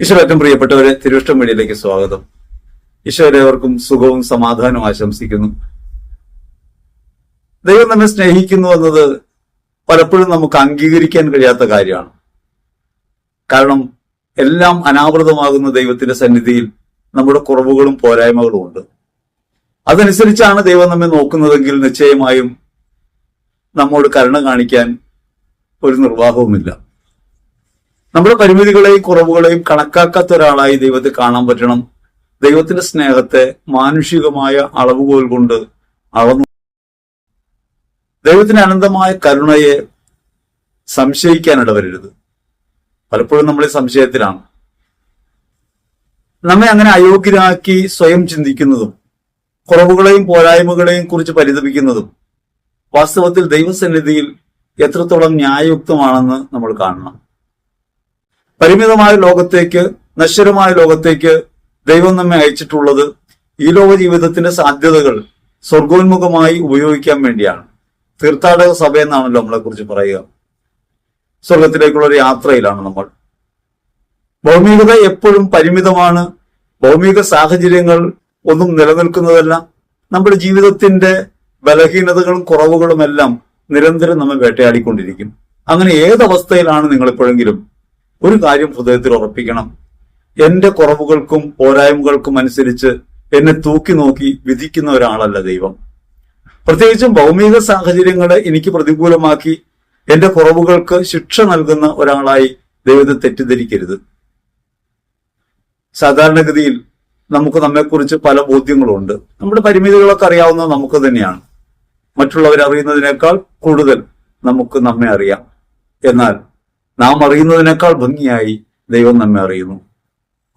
ഈശോ ഏറ്റവും പ്രിയപ്പെട്ടവരെ തിരുവിഷ്ടം മീഡിയയിലേക്ക് സ്വാഗതം. ഈശ്വരവർക്കും സുഖവും സമാധാനവും ആശംസിക്കുന്നു. ദൈവം നമ്മെ സ്നേഹിക്കുന്നു എന്നത് പലപ്പോഴും നമുക്ക് അംഗീകരിക്കാൻ കഴിയാത്ത കാര്യമാണ്. കാരണം എല്ലാം അനാവൃതമാകുന്ന ദൈവത്തിന്റെ സന്നിധിയിൽ നമ്മുടെ കുറവുകളും പോരായ്മകളും ഉണ്ട്. അതനുസരിച്ചാണ് ദൈവം നമ്മെ നോക്കുന്നതെങ്കിൽ നിശ്ചയമായും നമ്മോട് കരുണ കാണിക്കാൻ ഒരു നിർവാഹവുമില്ല. നമ്മുടെ പരിമിതികളെയും കുറവുകളെയും കണക്കാക്കാത്ത ഒരാളായി ദൈവത്തെ കാണാൻ പറ്റണം. ദൈവത്തിന്റെ സ്നേഹത്തെ മാനുഷികമായ അളവുകോൽ കൊണ്ട് അളന്നു. ദൈവത്തിന്റെ അനന്തമായ കരുണയെ സംശയിക്കാൻ ഇടവരരുത് പലപ്പോഴും നമ്മൾ സംശയത്തിലാണ്. നമ്മെ അങ്ങനെ അയോഗ്യരാക്കി സ്വയം ചിന്തിക്കുന്നതും കുറവുകളെയും പോരായ്മകളെയും കുറിച്ച് പരിതപിക്കുന്നതും വാസ്തവത്തിൽ ദൈവസന്നിധിയിൽ എത്രത്തോളം ന്യായയുക്തമാണെന്ന് നമ്മൾ കാണണം. പരിമിതമായ ലോകത്തേക്ക് നശ്വരമായ ലോകത്തേക്ക് ദൈവം നമ്മെ അയച്ചിട്ടുള്ളത് ഈ ലോക ജീവിതത്തിന്റെ സാധ്യതകൾ സ്വർഗോന്മുഖമായി ഉപയോഗിക്കാൻ വേണ്ടിയാണ്. തീർത്ഥാടക സഭ എന്നാണല്ലോ നമ്മളെ കുറിച്ച് പറയുക. സ്വർഗത്തിലേക്കുള്ള ഒരു യാത്രയിലാണ് നമ്മൾ. ഭൗമികത എപ്പോഴും പരിമിതമാണ്. ഭൗമിക സാഹചര്യങ്ങൾ ഒന്നും നിലനിൽക്കുന്നതല്ല. നമ്മുടെ ജീവിതത്തിന്റെ ബലഹീനതകളും കുറവുകളും എല്ലാം നിരന്തരം നമ്മെ വേട്ടയാടിക്കൊണ്ടിരിക്കും. അങ്ങനെ ഏതവസ്ഥയിലാണ് നിങ്ങൾ എപ്പോഴെങ്കിലും ഒരു കാര്യം ഹൃദയത്തിൽ ഉറപ്പിക്കണം. എന്റെ കുറവുകൾക്കും പോരായ്മകൾക്കും അനുസരിച്ച് എന്നെ തൂക്കി നോക്കി വിധിക്കുന്ന ഒരാളല്ല ദൈവം. പ്രത്യേകിച്ചും ഭൗമിക സാഹചര്യങ്ങളെ എനിക്ക് പ്രതികൂലമാക്കി എന്റെ കുറവുകൾക്ക് ശിക്ഷ നൽകുന്ന ഒരാളായി ദൈവത്തെ തെറ്റിദ്ധരിക്കരുത്. സാധാരണഗതിയിൽ നമുക്ക് നമ്മെക്കുറിച്ച് പല ബോധ്യങ്ങളുണ്ട്. നമ്മുടെ പരിമിതികളൊക്കെ അറിയാവുന്നത് നമുക്ക് തന്നെയാണ്. മറ്റുള്ളവർ അറിയുന്നതിനേക്കാൾ കൂടുതൽ നമുക്ക് നമ്മെ അറിയാം. എന്നാൽ നാം അറിയുന്നതിനേക്കാൾ ഭംഗിയായി ദൈവം നമ്മെ അറിയുന്നു.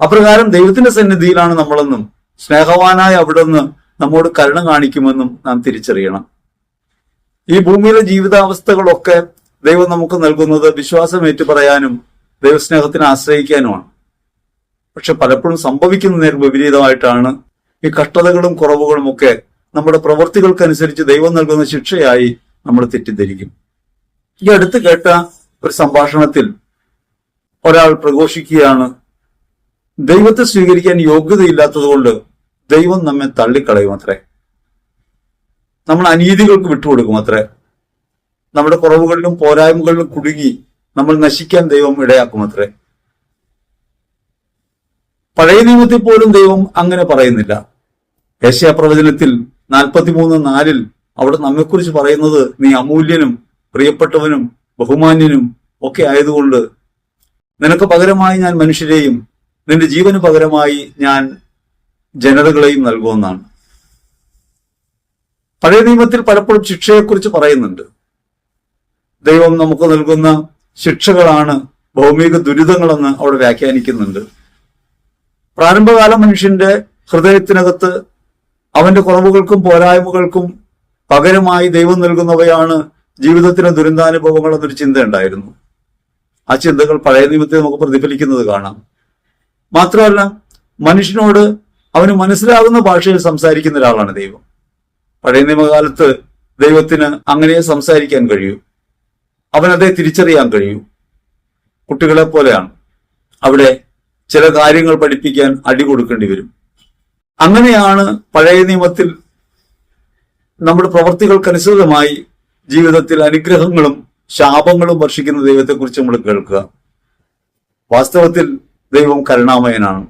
അപ്രകാരം ദൈവത്തിന്റെ സന്നിധിയിലാണ് നമ്മളെന്നും സ്നേഹവാനായ അവിടുന്ന് നമ്മോട് കരുണ കാണിക്കുമെന്നും നാം തിരിച്ചറിയണം. ഈ ഭൂമിയിലെ ജീവിതാവസ്ഥകളൊക്കെ ദൈവം നമുക്ക് നൽകുന്നത് വിശ്വാസം ഏറ്റുപറയാനും ദൈവസ്നേഹത്തിന് ആശ്രയിക്കാനുമാണ്. പക്ഷെ പലപ്പോഴും സംഭവിക്കുന്ന നേരം വിപരീതമായിട്ടാണ് ഈ കഷ്ടതകളും കുറവുകളും ഒക്കെ നമ്മുടെ പ്രവൃത്തികൾക്കനുസരിച്ച് ദൈവം നൽകുന്ന ശിക്ഷയായി നമ്മൾ തെറ്റിദ്ധരിക്കും. ഈ അടുത്ത് കേട്ട ഒരു സംഭാഷണത്തിൽ ഒരാൾ പ്രഘോഷിക്കുകയാണ്. ദൈവത്തെ സ്വീകരിക്കാൻ യോഗ്യതയില്ലാത്തതുകൊണ്ട് ദൈവം നമ്മെ തള്ളിക്കളയും അത്രേ നമ്മൾ അനീതികൾക്ക് വിട്ടുകൊടുക്കും അത്രേ നമ്മുടെ കുറവുകളിലും പോരായ്മകളിലും കുടുങ്ങി നമ്മൾ നശിക്കാൻ ദൈവം ഇടയാക്കും അത്രേ പഴയ നിയമത്തിൽ പോലും ദൈവം അങ്ങനെ പറയുന്നില്ല. ഏഷ്യാ പ്രവചനത്തിൽ നാൽപ്പത്തിമൂന്ന് നാലിൽ അവിടെ നമ്മെക്കുറിച്ച് പറയുന്നത് നീ അമൂല്യനും പ്രിയപ്പെട്ടവനും ബഹുമാന്യനും ഒക്കെ ആയതുകൊണ്ട് നിനക്ക് പകരമായി ഞാൻ മനുഷ്യരെയും നിന്റെ ജീവന് പകരമായി ഞാൻ ജനതകളെയും നൽകുമെന്നാണ്. പഴയ നിയമത്തിൽ പലപ്പോഴും ശിക്ഷയെക്കുറിച്ച് പറയുന്നുണ്ട്. ദൈവം നമുക്ക് നൽകുന്ന ശിക്ഷകളാണ് ഭൗമിക ദുരിതങ്ങളെന്ന് അവിടെ വ്യാഖ്യാനിക്കുന്നുണ്ട്. പ്രാരംഭകാല മനുഷ്യന്റെ ഹൃദയത്തിനകത്ത് അവന്റെ കുറവുകൾക്കും പോരായ്മകൾക്കും പകരമായി ദൈവം നൽകുന്നവയാണ് ജീവിതത്തിലെ ദുരന്താനുഭവങ്ങൾ എന്നൊരു ചിന്ത ഉണ്ടായിരുന്നു. ആ ചിന്തകൾ പഴയ നിയമത്തിൽ നമുക്ക് പ്രതിഫലിക്കുന്നത് കാണാം. മാത്രമല്ല മനുഷ്യനോട് അവന് മനസ്സിലാകുന്ന ഭാഷയിൽ സംസാരിക്കുന്ന ഒരാളാണ് ദൈവം. പഴയ നിയമകാലത്ത് ദൈവത്തിന് അങ്ങനെ സംസാരിക്കാൻ കഴിയൂ. അവനതെ തിരിച്ചറിയാൻ കഴിയൂ. കുട്ടികളെ പോലെയാണ്. അവിടെ ചില കാര്യങ്ങൾ പഠിപ്പിക്കാൻ അടി കൊടുക്കേണ്ടി വരും. അങ്ങനെയാണ് പഴയ നിയമത്തിൽ നമ്മുടെ പ്രവർത്തികൾക്കനുസൃതമായി ജീവിതത്തിൽ അനുഗ്രഹങ്ങളും ശാപങ്ങളും വർഷിക്കുന്ന ദൈവത്തെക്കുറിച്ച് നമ്മൾ കേൾക്കുക. വാസ്തവത്തിൽ ദൈവം കരുണാമയനാണ്.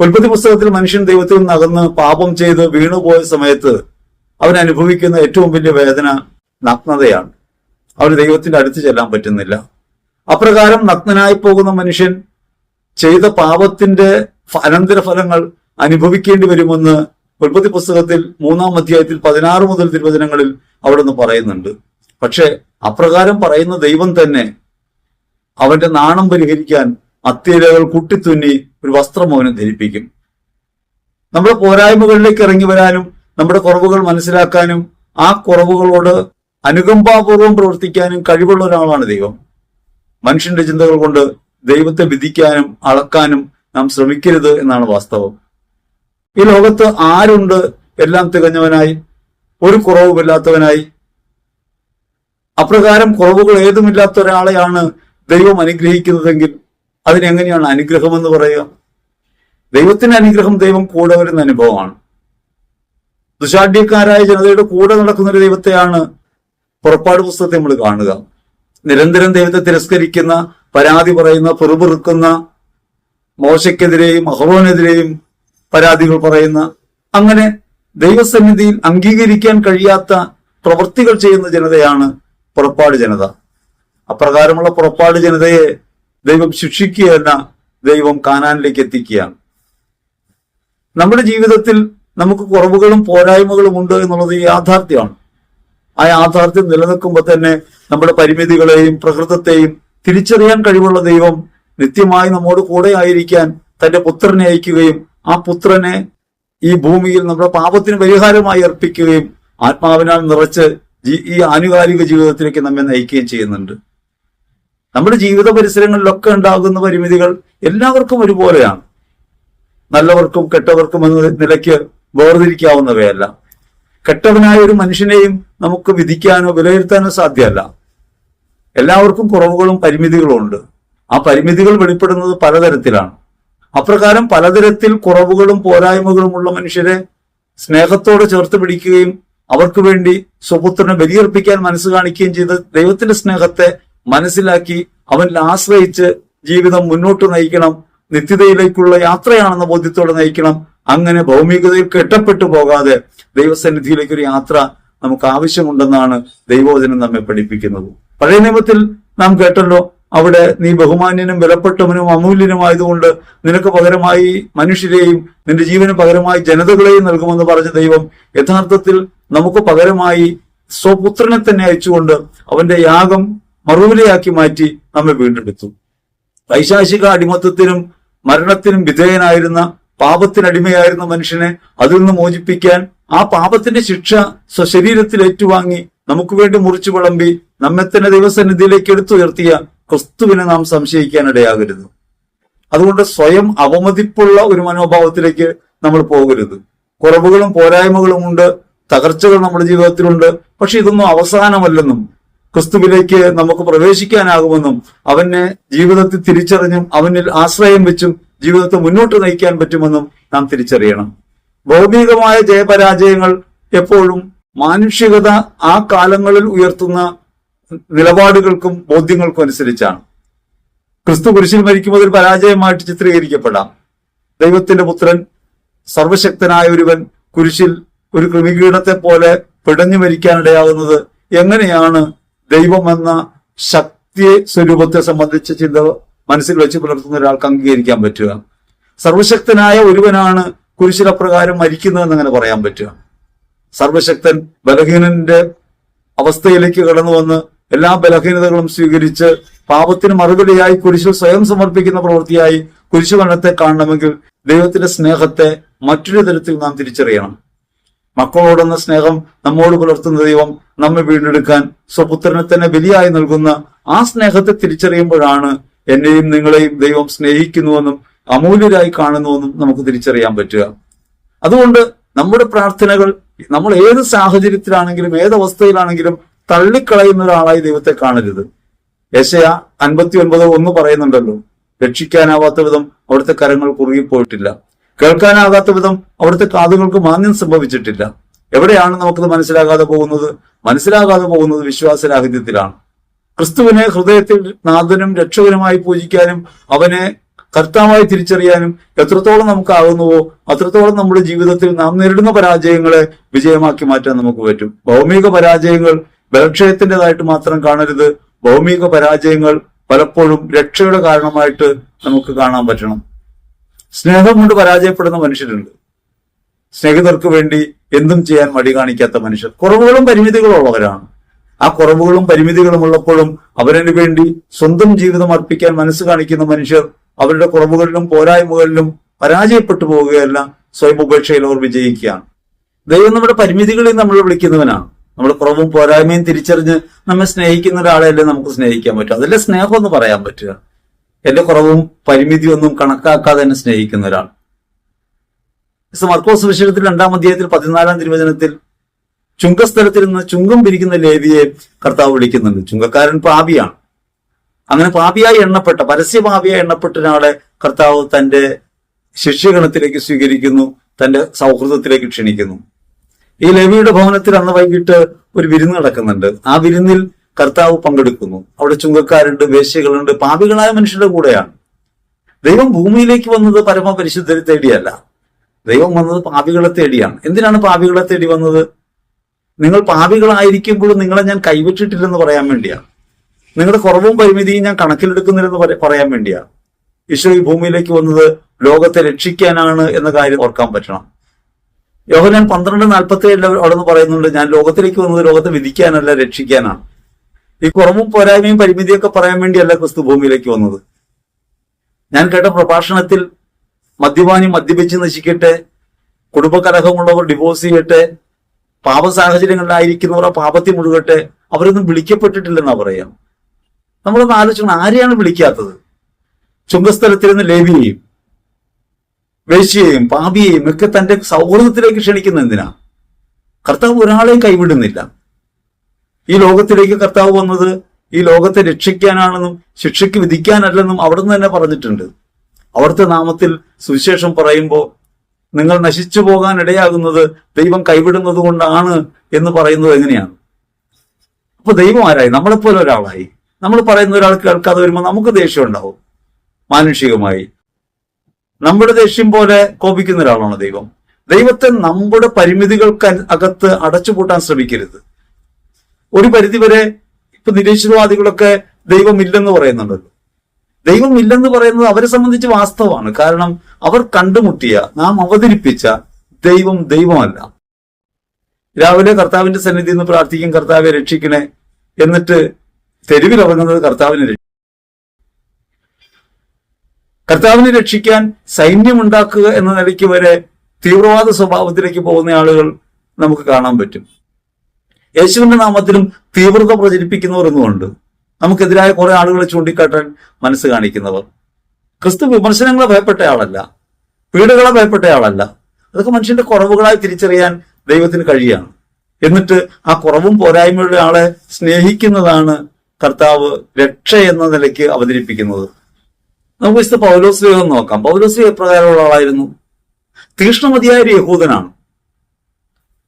ഉൽപ്പത്തി പുസ്തകത്തിൽ മനുഷ്യൻ ദൈവത്തിൽ നിന്ന് പാപം ചെയ്ത് വീണുപോയ സമയത്ത് അവൻ അനുഭവിക്കുന്ന ഏറ്റവും വലിയ വേദന നഗ്നതയാണ്. അവന് ദൈവത്തിന്റെ അടുത്ത് ചെല്ലാൻ പറ്റുന്നില്ല. അപ്രകാരം നഗ്നനായി പോകുന്ന മനുഷ്യൻ ചെയ്ത പാപത്തിന്റെ അനന്തര ഫലങ്ങൾ അനുഭവിക്കേണ്ടി വരുമെന്ന് ഉൽപ്പത്തി പുസ്തകത്തിൽ മൂന്നാം അധ്യായത്തിൽ പതിനാറ് മുതൽ തിരുവചനങ്ങളിൽ അവിടെ നിന്ന് പറയുന്നുണ്ട്. പക്ഷെ അപ്രകാരം പറയുന്ന ദൈവം തന്നെ അവന്റെ നാണം പരിഹരിക്കാൻ അത്തിയിലകൾ കുട്ടിത്തുന്നി ഒരു വസ്ത്രം അവനെ ധരിപ്പിക്കും. നമ്മുടെ പോരായ്മകളിലേക്ക് ഇറങ്ങി വരാനും നമ്മുടെ കുറവുകൾ മനസ്സിലാക്കാനും ആ കുറവുകളോട് അനുകമ്പാപൂർവം പ്രവർത്തിക്കാനും കഴിവുള്ള ഒരാളാണ് ദൈവം. മനുഷ്യന്റെ ചിന്തകൾ കൊണ്ട് ദൈവത്തെ വിധിക്കാനും അളക്കാനും നാം ശ്രമിക്കരുത് എന്നാണ് വാസ്തവം. ഈ ലോകത്ത് ആരുണ്ട് എല്ലാം തികഞ്ഞവനായി? ഒരു കുറവുമില്ലാത്തവനായി? അപ്രകാരം കുറവുകൾ ഏതുമില്ലാത്ത ഒരാളെയാണ് ദൈവം അനുഗ്രഹിക്കുന്നതെങ്കിൽ അതിനെങ്ങനെയാണ് അനുഗ്രഹം എന്ന് പറയുക? ദൈവത്തിന്റെ അനുഗ്രഹം ദൈവം കൂടെ വരുന്ന അനുഭവമാണ്. ദുശാഠ്യക്കാരായ ജനതയുടെ കൂടെ നടക്കുന്ന ഒരു ദൈവത്തെയാണ് പുറപ്പാട് പുസ്തകത്തെ നമ്മൾ കാണുക. നിരന്തരം ദൈവത്തെ തിരസ്കരിക്കുന്ന പരാതി പറയുന്ന പെറുപിറുക്കുന്ന മോശയ്ക്കെതിരെയും അഹ്റോനെതിരെയും പരാതികൾ പറയുന്ന അങ്ങനെ ദൈവസന്നിധിയിൽ അംഗീകരിക്കാൻ കഴിയാത്ത പ്രവൃത്തികൾ ചെയ്യുന്ന ജനതയാണ് പുറപ്പാട് ജനത. അപ്രകാരമുള്ള പുറപ്പാട് ജനതയെ ദൈവം ശിക്ഷിക്കുകയല്ല ദൈവം കാനാനിലേക്ക് എത്തിക്കുകയാണ്. നമ്മുടെ ജീവിതത്തിൽ നമുക്ക് കുറവുകളും പോരായ്മകളും ഉണ്ട് എന്നുള്ളത് യാഥാർത്ഥ്യമാണ്. ആ യാഥാർത്ഥ്യം നിലനിൽക്കുമ്പോൾ തന്നെ നമ്മുടെ പരിമിതികളെയും പ്രകൃതത്തെയും തിരിച്ചറിയാൻ കഴിവുള്ള ദൈവം നിത്യമായി നമ്മോട് കൂടെ ആയിരിക്കാൻ തന്റെ പുത്രനെ അയക്കുകയും ആ പുത്രനെ ഈ ഭൂമിയിൽ നമ്മുടെ പാപത്തിന് പരിഹാരമായി അർപ്പിക്കുകയും ആത്മാവിനാൽ നിറച്ച് ഈ ആനുകാലിക ജീവിതത്തിലേക്ക് നമ്മെ നയിക്കുകയും ചെയ്യുന്നുണ്ട്. നമ്മുടെ ജീവിത പരിസരങ്ങളിലൊക്കെ ഉണ്ടാകുന്ന പരിമിതികൾ എല്ലാവർക്കും ഒരുപോലെയാണ്. നല്ലവർക്കും കെട്ടവർക്കും എന്ന നിലയ്ക്ക് വേർതിരിക്കാവുന്നവയല്ല. കെട്ടവനായ ഒരു മനുഷ്യനെയും നമുക്ക് വിധിക്കാനോ വിലയിരുത്താനോ സാധ്യമല്ല. എല്ലാവർക്കും കുറവുകളും പരിമിതികളും ഉണ്ട്. ആ പരിമിതികൾ വെളിപ്പെടുന്നത് പലതരത്തിലാണ്. അപ്രകാരം പലതരത്തിൽ കുറവുകളും പോരായ്മകളും ഉള്ള മനുഷ്യരെ സ്നേഹത്തോടെ ചേർത്ത് പിടിക്കുകയും അവർക്ക് വേണ്ടി സ്വപുത്രനെ ബലിയർപ്പിക്കാൻ മനസ്സ് കാണിക്കുകയും ചെയ്ത് ദൈവത്തിന്റെ സ്നേഹത്തെ മനസ്സിലാക്കി അവനിൽ ആശ്രയിച്ച് ജീവിതം മുന്നോട്ട് നയിക്കണം നിത്യതയിലേക്കുള്ള യാത്രയാണെന്ന ബോധ്യത്തോടെ നയിക്കണം. അങ്ങനെ ഭൗമികതയിൽ കെട്ടപ്പെട്ടു പോകാതെ ദൈവസന്നിധിയിലേക്ക് ഒരു യാത്ര നമുക്ക് ആവശ്യമുണ്ടെന്നാണ് ദൈവോചനം നമ്മെ പഠിപ്പിക്കുന്നത്. പഴയ നിയമത്തിൽ നാം കേട്ടല്ലോ അവിടെ നീ ബഹുമാന്യനും വിലപ്പെട്ടവനും അമൂല്യനുമായതുകൊണ്ട് നിനക്ക് പകരമായി മനുഷ്യരെയും നിന്റെ ജീവന് പകരമായി ജനതകളെയും നൽകുമെന്ന് പറഞ്ഞ ദൈവം യഥാർത്ഥത്തിൽ നമുക്ക് പകരമായി സ്വപുത്രനെ തന്നെ അയച്ചുകൊണ്ട് അവന്റെ യാഗം മറുവിലയാക്കി മാറ്റി നമ്മെ വീണ്ടെടുത്തു. വൈശാശിക അടിമത്തത്തിനും മരണത്തിനും വിധേയനായിരുന്ന പാപത്തിനടിമയായിരുന്ന മനുഷ്യനെ അതിൽ നിന്ന് മോചിപ്പിക്കാൻ ആ പാപത്തിന്റെ ശിക്ഷ സ്വശരീരത്തിൽ ഏറ്റുവാങ്ങി നമുക്ക് വേണ്ടി മുറിച്ചു വിളമ്പി നമ്മെ തന്നെ ദൈവസന്നിധിയിലേക്ക് എടുത്തുയർത്തിയ ക്രിസ്തുവിനെ നാം സംശയിക്കാനിടയാകരുത്. അതുകൊണ്ട് സ്വയം അവമതിപ്പുള്ള ഒരു മനോഭാവത്തിലേക്ക് നമ്മൾ പോകരുത്. കുറവുകളും പോരായ്മകളും ഉണ്ട് തകർച്ചകൾ നമ്മുടെ ജീവിതത്തിലുണ്ട് പക്ഷെ ഇതൊന്നും അവസാനമല്ലെന്നും ക്രിസ്തുവിലേക്ക് നമുക്ക് പ്രവേശിക്കാനാകുമെന്നും അവനെ ജീവിതത്തിൽ തിരിച്ചറിഞ്ഞും അവനിൽ ആശ്രയം വെച്ചും ജീവിതത്തെ മുന്നോട്ട് നയിക്കാൻ പറ്റുമെന്നും നാം തിരിച്ചറിയണം. ഭൗതികമായ ജയപരാജയങ്ങൾ എപ്പോഴും മാനുഷികത ആ കാലങ്ങളിൽ ഉയർത്തുന്ന നിലപാടുകൾക്കും ബോധ്യങ്ങൾക്കും അനുസരിച്ചാണ്. ക്രിസ്തു കുരിശിൽ മരിക്കുമ്പോൾ ഒരു പരാജയമായിട്ട് ചിത്രീകരിക്കപ്പെടാം. ദൈവത്തിന്റെ പുത്രൻ സർവശക്തനായ ഒരുവൻ കുരിശിൽ ഒരു കൃമികീടത്തെ പോലെ പിടഞ്ഞു മരിക്കാനിടയാകുന്നത് എങ്ങനെയാണ് ദൈവം എന്ന ശക്തി സ്വരൂപത്തെ സംബന്ധിച്ച ചിന്ത മനസ്സിൽ വെച്ച് പുലർത്തുന്ന ഒരാൾക്ക് അംഗീകരിക്കാൻ പറ്റുക? സർവശക്തനായ ഒരുവനാണ് കുരിശിൽ അപ്രകാരം മരിക്കുന്നതെന്ന് അങ്ങനെ പറയാൻ പറ്റുക? സർവശക്തൻ ബലഹീനന്റെ അവസ്ഥയിലേക്ക് കടന്നു വന്ന് എല്ലാ ബലഹീനതകളും സ്വീകരിച്ച് പാപത്തിന് മറുപടിയായി കുരിശിൽ സ്വയം സമർപ്പിക്കുന്ന പ്രവൃത്തിയായി കുരിശു മരണത്തെ കാണണമെങ്കിൽ ദൈവത്തിന്റെ സ്നേഹത്തെ മറ്റൊരു തരത്തിൽ നാം തിരിച്ചറിയണം. മക്കളോടെന്ന സ്നേഹം നമ്മോട് പുലർത്തുന്ന ദൈവം നമ്മെ വീണ്ടെടുക്കാൻ സ്വപുത്രനെ തന്നെ ബലിയായി നൽകുന്ന ആ സ്നേഹത്തെ തിരിച്ചറിയുമ്പോഴാണ് എന്നെയും നിങ്ങളെയും ദൈവം സ്നേഹിക്കുന്നുവെന്നും അമൂല്യരായി കാണുന്നുവെന്നും നമുക്ക് തിരിച്ചറിയാൻ പറ്റുക. അതുകൊണ്ട് നമ്മുടെ പ്രാർത്ഥനകൾ നമ്മൾ ഏത് സാഹചര്യത്തിലാണെങ്കിലും ഏത് അവസ്ഥയിലാണെങ്കിലും തള്ളിക്കളയുന്ന ഒരാളായി ദൈവത്തെ കാണരുത്. യശയ അൻപത്തി ഒൻപത് ഒന്ന് പറയുന്നുണ്ടല്ലോ രക്ഷിക്കാനാവാത്ത വിധം അവിടുത്തെ കരങ്ങൾ കുറുകിപ്പോയിട്ടില്ല കേൾക്കാനാകാത്ത വിധം അവിടുത്തെ കാതുകൾക്ക് മാന്യം സംഭവിച്ചിട്ടില്ല. എവിടെയാണ് നമുക്കത് മനസ്സിലാകാതെ പോകുന്നത്? മനസ്സിലാകാതെ പോകുന്നത് വിശ്വാസരാഹിത്യത്തിലാണ്. ക്രിസ്തുവിനെ ഹൃദയത്തിൽ നാഥനും രക്ഷകനുമായി പൂജിക്കാനും അവനെ കർത്താവായി തിരിച്ചറിയാനും എത്രത്തോളം നമുക്കാകുന്നുവോ അത്രത്തോളം നമ്മുടെ ജീവിതത്തിൽ നാം നേരിടുന്ന പരാജയങ്ങളെ വിജയമാക്കി മാറ്റാൻ നമുക്ക് പറ്റും. ഭൗമിക പരാജയങ്ങൾ ബലക്ഷയത്തിന്റെതായിട്ട് മാത്രം കാണരുത്. ഭൗമിക പരാജയങ്ങൾ പലപ്പോഴും രക്ഷയുടെ കാരണമായിട്ട് നമുക്ക് കാണാൻ പറ്റണം. സ്നേഹം കൊണ്ട് പരാജയപ്പെടുന്ന മനുഷ്യരുണ്ട്. സ്നേഹിതർക്ക് വേണ്ടി എന്തും ചെയ്യാൻ മടി കാണിക്കാത്ത മനുഷ്യർ. കുറവുകളും പരിമിതികളും ഉള്ളവരാണ്. ആ കുറവുകളും പരിമിതികളും ഉള്ളപ്പോഴും അവരന് വേണ്ടി സ്വന്തം ജീവിതം അർപ്പിക്കാൻ മനസ്സ് കാണിക്കുന്ന മനുഷ്യർ അവരുടെ കുറവുകളിലും പോരായ്മകളിലും പരാജയപ്പെട്ടു പോവുകയല്ല സ്വയം ഉപേക്ഷയിൽ അവർ വിജയിക്കുകയാണ്. ദൈവം നമ്മുടെ പരിമിതികളിൽ നമ്മൾ വിളിക്കുന്നവനാണ്. നമ്മുടെ കുറവും പോരായ്മയും തിരിച്ചറിഞ്ഞ് നമ്മെ സ്നേഹിക്കുന്ന ഒരാളെയല്ലേ നമുക്ക് സ്നേഹിക്കാൻ പറ്റും. അതല്ലേ സ്നേഹം എന്ന് പറയാൻ പറ്റുക. എന്റെ കുറവും പരിമിതിയൊന്നും കണക്കാക്കാതെ തന്നെ സ്നേഹിക്കുന്ന ഒരാൾ. മർക്കോസ് വിഷയത്തിൽ രണ്ടാം അധ്യായത്തിൽ പതിനാലാം തിരുവചനത്തിൽ ചുങ്കസ്ഥലത്തിൽ നിന്ന് ചുങ്കം പിരിക്കുന്ന ലേവിയെ കർത്താവ് വിളിക്കുന്നുണ്ട്. ചുങ്കക്കാരൻ പാപിയാണ്. അങ്ങനെ പാപിയായി എണ്ണപ്പെട്ട പരസ്യ പാപിയായി എണ്ണപ്പെട്ട ഒരാളെ കർത്താവ് തന്റെ ശിഷ്യഗണത്തിലേക്ക് സ്വീകരിക്കുന്നു തന്റെ സൗഹൃദത്തിലേക്ക് ക്ഷണിക്കുന്നു. ഈ ലേവിയുടെ ഭവനത്തിൽ അന്ന് വൈകിട്ട് ഒരു വിരുന്ന് നടക്കുന്നുണ്ട്. ആ വിരുന്നിൽ കർത്താവ് പങ്കെടുക്കുന്നു. അവിടെ ചുങ്കക്കാരുണ്ട് വേശ്യകളുണ്ട് പാപികളായ മനുഷ്യരുടെ കൂടെയാണ്. ദൈവം ഭൂമിയിലേക്ക് വന്നത് പരമപരിശുദ്ധരെ തേടിയല്ല. ദൈവം വന്നത് പാപികളെ തേടിയാണ്. എന്തിനാണ് പാപികളെ തേടി വന്നത്? നിങ്ങൾ പാപികളായിരിക്കുമ്പോഴും നിങ്ങളെ ഞാൻ കൈവിട്ടിട്ടില്ലെന്ന് പറയാൻ വേണ്ടിയാണ്. നിങ്ങളുടെ കുറവും പരിമിതിയും ഞാൻ കണക്കിലെടുക്കുന്നില്ലെന്ന് പറയാൻ വേണ്ടിയാണ് ഈശോ ഈ ഭൂമിയിലേക്ക് വന്നത് ലോകത്തെ രക്ഷിക്കാനാണ് എന്ന കാര്യം ഓർക്കാൻ പറ്റണം. യോഹനാൻ പന്ത്രണ്ട് നാൽപ്പത്തി ഏഴിൽ അവിടെ നിന്ന് പറയുന്നുണ്ട് ഞാൻ ലോകത്തിലേക്ക് വന്നത് ലോകത്തെ വിധിക്കാനല്ല രക്ഷിക്കാനാണ്. ഈ കുറവും പോരായ്മയും പരിമിതിയൊക്കെ പറയാൻ വേണ്ടിയല്ല ക്രിസ്തു ഭൂമിയിലേക്ക് വന്നത്. ഞാൻ കേട്ട പ്രഭാഷണത്തിൽ മദ്യപാനി മദ്യപിച്ച് നശിക്കട്ടെ കുടുംബകലഹമുള്ളവർ ഡിവോഴ്സ് ചെയ്യട്ടെ പാപ സാഹചര്യങ്ങളിലായിരിക്കുന്നവർ ആ പാപത്തിൽ മുഴുകട്ടെ അവരൊന്നും വിളിക്കപ്പെട്ടിട്ടില്ലെന്നാ പറയാം. നമ്മളൊന്ന് ആലോചിക്കണം ആരെയാണ് വിളിക്കാത്തത്? ചുങ്കസ്ഥലത്തിരുന്ന് ലേബിയെയും വേശ്യയെയും പാപിയെയും ഒക്കെ തന്റെ സൗഹൃദത്തിലേക്ക് ക്ഷണിക്കുന്ന എന്തിനാ? കർത്താവ് ഒരാളെയും കൈവിടുന്നില്ല. ഈ ലോകത്തിലേക്ക് കർത്താവ് വന്നത് ഈ ലോകത്തെ രക്ഷിക്കാനാണെന്നും ശിക്ഷയ്ക്ക് വിധിക്കാനല്ലെന്നും അവിടുന്ന് തന്നെ പറഞ്ഞിട്ടുണ്ട്. അവിടുത്തെ നാമത്തിൽ സുവിശേഷം പറയുമ്പോൾ നിങ്ങൾ നശിച്ചു പോകാൻ ഇടയാകുന്നത് ദൈവം കൈവിടുന്നത് കൊണ്ടാണ് എന്ന് പറയുന്നത് എങ്ങനെയാണ്? അപ്പൊ ദൈവം ആരായി? നമ്മളെപ്പോലെ ഒരാളായി. നമ്മൾ പറയുന്ന ഒരാൾ കേൾക്കാതെ വരുമ്പോൾ നമുക്ക് ദേഷ്യം ഉണ്ടാവും. മാനുഷികമായി. നമ്മുടെ ദേഷ്യം പോലെ കോപിക്കുന്ന ഒരാളാണ് ദൈവം. ദൈവത്തെ നമ്മുടെ പരിമിതികൾക്ക് അകത്ത് അടച്ചുപൂട്ടാൻ ശ്രമിക്കരുത്. ഒരു പരിധിവരെ ഇപ്പൊ നിരീശ്വരവാദികളൊക്കെ ദൈവമില്ലെന്ന് പറയുന്നുണ്ടല്ലോ. ദൈവമില്ലെന്ന് പറയുന്നത് അവരെ സംബന്ധിച്ച് വാസ്തവമാണ്. കാരണം അവർ കണ്ടുമുട്ടിയ നാം അവതരിപ്പിച്ച ദൈവം ദൈവമല്ല. രാവിലെ കർത്താവിന്റെ സന്നിധിയിൽ നിന്ന് പ്രാർത്ഥിക്കും കർത്താവെ രക്ഷിക്കണേ. എന്നിട്ട് തെരുവിലിറങ്ങുന്നത് കർത്താവിനെ രക്ഷിക്കും കർത്താവിനെ രക്ഷിക്കാൻ സൈന്യമുണ്ടാക്കുക എന്ന നിലയ്ക്ക് വരെ തീവ്രവാദ സ്വഭാവത്തിലേക്ക് പോകുന്ന ആളുകൾ നമുക്ക് കാണാൻ പറ്റും. യേശുവിന്റെ നാമത്തിലും തീവ്രത പ്രചരിപ്പിക്കുന്നവർ എന്നുമുണ്ട് നമുക്കെതിരായ കുറെ ആളുകളെ ചൂണ്ടിക്കാട്ടാൻ മനസ്സ് കാണിക്കുന്നവർ. ക്രിസ്തു വിമർശനങ്ങളെ ഭയപ്പെട്ട ആളല്ല. പീഡകളെ ഭയപ്പെട്ട ആളല്ല. അതൊക്കെ മനുഷ്യന്റെ കുറവുകളായി തിരിച്ചറിയാൻ ദൈവത്തിന് കഴിയാണ്. എന്നിട്ട് ആ കുറവും പോരായ്മയുള്ള ആളെ സ്നേഹിക്കുന്നതാണ് കർത്താവ് രക്ഷ എന്ന നിലയ്ക്ക് അവതരിപ്പിക്കുന്നത്. നമുക്ക് വിശുദ്ധ പൗലോസ്ലിഹം നോക്കാം. പൗലോസ് എപ്രകാരമുള്ള ആളായിരുന്നു? തീക്ഷ്ണമതിയായ ഒരു യഹൂദനാണ്.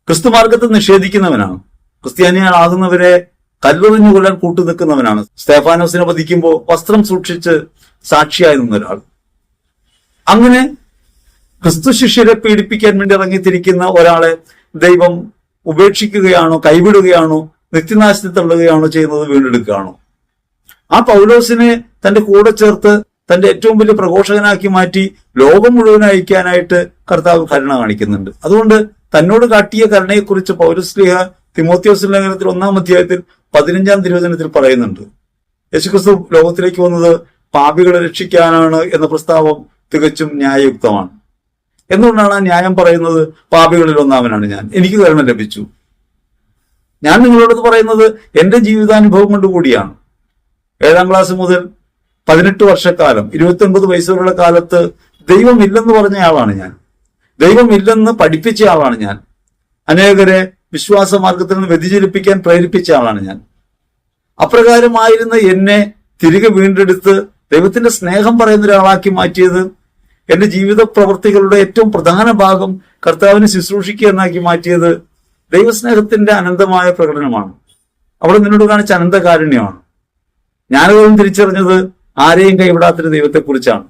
ക്രിസ്തു മാർഗത്തെ നിഷേധിക്കുന്നവനാണ്. ക്രിസ്ത്യാനികളാകുന്നവരെ കല്ലെറിഞ്ഞു കൊല്ലാൻ കൂട്ടു നിൽക്കുന്നവനാണ്. സ്തേഫാനോസിനെ വധിക്കുമ്പോൾ വസ്ത്രം സൂക്ഷിച്ച് സാക്ഷിയായി നിന്ന ഒരാൾ അങ്ങനെ ക്രിസ്തു ശിഷ്യരെ പീഡിപ്പിക്കാൻ വേണ്ടി ഇറങ്ങിത്തിരിക്കുന്ന ഒരാളെ ദൈവം ഉപേക്ഷിക്കുകയാണോ കൈവിടുകയാണോ നിത്യനാശത്തിൽ തള്ളുകയാണോ ചെയ്യുന്നത് വീണ്ടെടുക്കുകയാണോ? ആ പൗലോസിനെ തന്റെ കൂടെ ചേർത്ത് തന്റെ ഏറ്റവും വലിയ പ്രഘോഷകനാക്കി മാറ്റി ലോകം മുഴുവൻ അയക്കാനായിട്ട് കർത്താവ് കരുണ കാണിക്കുന്നുണ്ട്. അതുകൊണ്ട് തന്നോട് കാട്ടിയ കരുണയെക്കുറിച്ച് പൗരസ്ലിഹ തിമോത്യോസ് ലേഖനത്തിൽ ഒന്നാം അധ്യായത്തിൽ പതിനഞ്ചാം തിരുവചനത്തിൽ പറയുന്നുണ്ട്. യേശുക്രിസ്തു ലോകത്തിലേക്ക് വന്നത് പാപികളെ രക്ഷിക്കാനാണ് എന്ന പ്രസ്താവം തികച്ചും ന്യായയുക്തമാണ്. എന്തുകൊണ്ടാണ് ആ ന്യായം പറയുന്നത് പാപികളിൽ ഒന്നാമനാണ് ഞാൻ? എനിക്ക് കരുണ ലഭിച്ചു. ഞാൻ നിങ്ങളോട് പറയുന്നത് എന്റെ ജീവിതാനുഭവം കൊണ്ട് കൂടിയാണ്. ഏഴാം ക്ലാസ് മുതൽ പതിനെട്ട് വർഷക്കാലം ഇരുപത്തി വയസ്സുള്ള കാലത്ത് ദൈവമില്ലെന്ന് പറഞ്ഞ ആളാണ് ഞാൻ. ദൈവമില്ലെന്ന് പഠിപ്പിച്ച ആളാണ് ഞാൻ. അനേകരെ വിശ്വാസ മാർഗത്തിൽ നിന്ന് വ്യതിചലിപ്പിക്കാൻ പ്രേരിപ്പിച്ച ആളാണ് ഞാൻ. അപ്രകാരമായിരുന്ന എന്നെ തിരികെ വീണ്ടെടുത്ത് ദൈവത്തിന്റെ സ്നേഹം പറയുന്ന ഒരാളാക്കി മാറ്റിയത് എന്റെ ജീവിത പ്രവൃത്തികളുടെ ഏറ്റവും പ്രധാന ഭാഗം കർത്താവിനെ ശുശ്രൂഷിക്കുക എന്നാക്കി മാറ്റിയത് ദൈവസ്നേഹത്തിന്റെ അനന്തമായ പ്രകടനമാണ്. അവിടെ നിന്നോട് കാണിച്ച അനന്തകാരുണ്യമാണ്. ഞാനതും തിരിച്ചറിഞ്ഞത് ആരെയും കൈവിടാത്തൊരു ദൈവത്തെക്കുറിച്ചാണ്.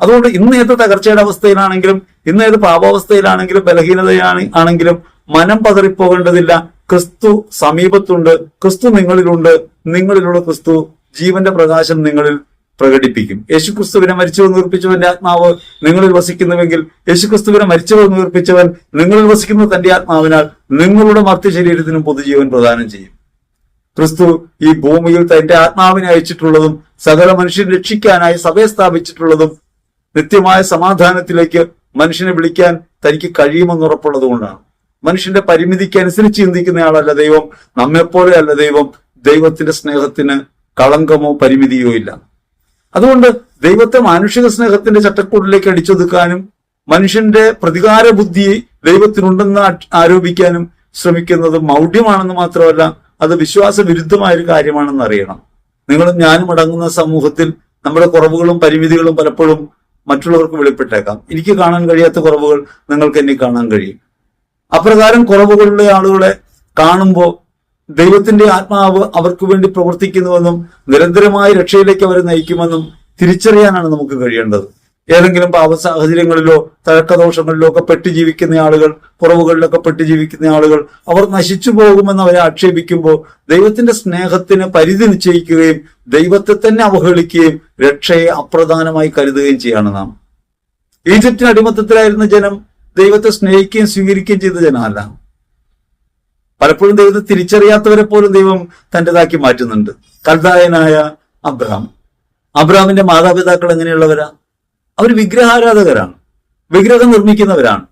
അതുകൊണ്ട് ഇന്ന് ഏത് തകർച്ചയുടെ അവസ്ഥയിലാണെങ്കിലും ഇന്ന് ഏത് പാപാവസ്ഥയിലാണെങ്കിലും ബലഹീനതയാണ് ആണെങ്കിലും മനം പതറിപ്പോകേണ്ടതില്ല. ക്രിസ്തു സമീപത്തുണ്ട് ക്രിസ്തു നിങ്ങളിലുണ്ട് നിങ്ങളിലുള്ള ക്രിസ്തു ജീവന്റെ പ്രകാശം നിങ്ങളിൽ പ്രകടിപ്പിക്കും. യേശു ക്രിസ്തുവിനെ മരിച്ചവൻ ഉയർപ്പിച്ചവന്റെ ആത്മാവ് നിങ്ങളിൽ വസിക്കുന്നുവെങ്കിൽ യേശു ക്രിസ്തുവിനെ മരിച്ചവൻ ഉയർപ്പിച്ചവൻ നിങ്ങളിൽ വസിക്കുന്ന തന്റെ ആത്മാവിനാൽ നിങ്ങളുടെ മർത്യ ശരീരത്തിനും പൊതുജീവൻ പ്രദാനം ചെയ്യും. ക്രിസ്തു ഈ ഭൂമിയിൽ തന്റെ ആത്മാവിനെ അയച്ചിട്ടുള്ളതും സകല മനുഷ്യൻ രക്ഷിക്കാനായി സഭയെ സ്ഥാപിച്ചിട്ടുള്ളതും നിത്യമായ സമാധാനത്തിലേക്ക് മനുഷ്യനെ വിളിക്കാൻ തനിക്ക് കഴിയുമെന്ന് ഉറപ്പുള്ളത് കൊണ്ടാണ്. മനുഷ്യന്റെ പരിമിതിക്ക് അനുസരിച്ച് ചിന്തിക്കുന്നയാളല്ല ദൈവം നമ്മെപ്പോലെ അല്ല ദൈവം. ദൈവത്തിന്റെ സ്നേഹത്തിന് കളങ്കമോ പരിമിതിയോ ഇല്ല. അതുകൊണ്ട് ദൈവത്തെ മാനുഷിക സ്നേഹത്തിന്റെ ചട്ടക്കൂടിലേക്ക് അടിച്ചൊതുക്കാനും മനുഷ്യന്റെ പ്രതികാര ബുദ്ധി ദൈവത്തിനുണ്ടെന്ന് ആരോപിക്കാനും ശ്രമിക്കുന്നത് മൗഢ്യമാണെന്ന് മാത്രമല്ല അത് വിശ്വാസ വിരുദ്ധമായ ഒരു കാര്യമാണെന്ന് അറിയണം. നിങ്ങളും ഞാനും അടങ്ങുന്ന സമൂഹത്തിൽ നമ്മുടെ കുറവുകളും പരിമിതികളും പലപ്പോഴും മറ്റുള്ളവർക്ക് വെളിപ്പെട്ടേക്കാം. എനിക്ക് കാണാൻ കഴിയാത്ത കുറവുകൾ നിങ്ങൾക്ക് എന്നെ കാണാൻ കഴിയും. അപ്രകാരം കുറവുകളുള്ള ആളുകളെ കാണുമ്പോൾ ദൈവത്തിന്റെ ആത്മാവ് അവർക്ക് വേണ്ടി പ്രവർത്തിക്കുന്നുവെന്നും നിരന്തരമായ രക്ഷയിലേക്ക് അവരെ നയിക്കുമെന്നും തിരിച്ചറിയാനാണ് നമുക്ക് കഴിയേണ്ടത്. ഏതെങ്കിലും പാപ സാഹചര്യങ്ങളിലോ തഴക്കദോഷങ്ങളിലോ ഒക്കെ പെട്ട് ജീവിക്കുന്ന ആളുകൾ കുറവുകളിലൊക്കെ പെട്ട് ജീവിക്കുന്ന ആളുകൾ അവർ നശിച്ചു പോകുമെന്ന് അവരെ ആക്ഷേപിക്കുമ്പോൾ ദൈവത്തിന്റെ സ്നേഹത്തിന് പരിധി നിശ്ചയിക്കുകയും ദൈവത്തെ തന്നെ അവഹേളിക്കുകയും രക്ഷയെ അപ്രധാനമായി കരുതുകയും ചെയ്യാണ് നാം. ഈജിപ്തിന് അടിമത്തത്തിലായിരുന്ന ജനം ദൈവത്തെ സ്നേഹിക്കുകയും സ്വീകരിക്കുകയും ചെയ്ത ജനമല്ല. പലപ്പോഴും ദൈവത്തെ തിരിച്ചറിയാത്തവരെ പോലും ദൈവം തന്റെതാക്കി മാറ്റുന്നുണ്ട്. കൽദായനായ അബ്രഹാം. അബ്രഹാമിന്റെ മാതാപിതാക്കൾ എങ്ങനെയുള്ളവരാ? അവർ വിഗ്രഹാരാധകരാണ്. വിഗ്രഹം നിർമ്മിക്കുന്നവരാണ്.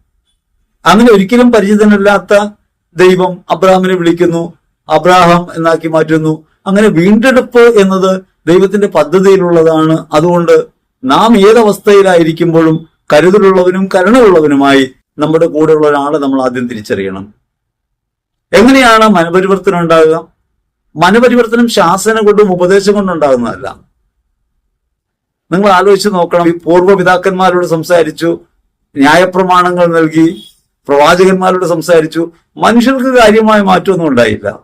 അങ്ങനെ ഒരിക്കലും പരിചിതനല്ലാത്ത ദൈവം അബ്രഹാമിനെ വിളിക്കുന്നു. അബ്രാഹാം എന്നാക്കി മാറ്റുന്നു. അങ്ങനെ വീണ്ടെടുപ്പ് എന്നത് ദൈവത്തിന്റെ പദ്ധതിയിലുള്ളതാണ്. അതുകൊണ്ട് നാം ഏതവസ്ഥയിലായിരിക്കുമ്പോഴും കരുതലുള്ളവനും കരുണയുള്ളവനുമായി നമ്മുടെ കൂടെയുള്ള ഒരാളെ നമ്മൾ ആദ്യം തിരിച്ചറിയണം. എങ്ങനെയാണ് മനപരിവർത്തനം ഉണ്ടാകുക? മനപരിവർത്തനം ശാസന കൊണ്ടും ഉപദേശം കൊണ്ടും ഉണ്ടാകുന്നതല്ല. നിങ്ങൾ ആലോചിച്ച് നോക്കണം. ഈ പൂർവ പിതാക്കന്മാരോട് സംസാരിച്ചു ന്യായപ്രമാണങ്ങൾ നൽകി പ്രവാചകന്മാരോട് സംസാരിച്ചു. മനുഷ്യർക്ക് കാര്യമായ മാറ്റമൊന്നും ഉണ്ടായില്ല.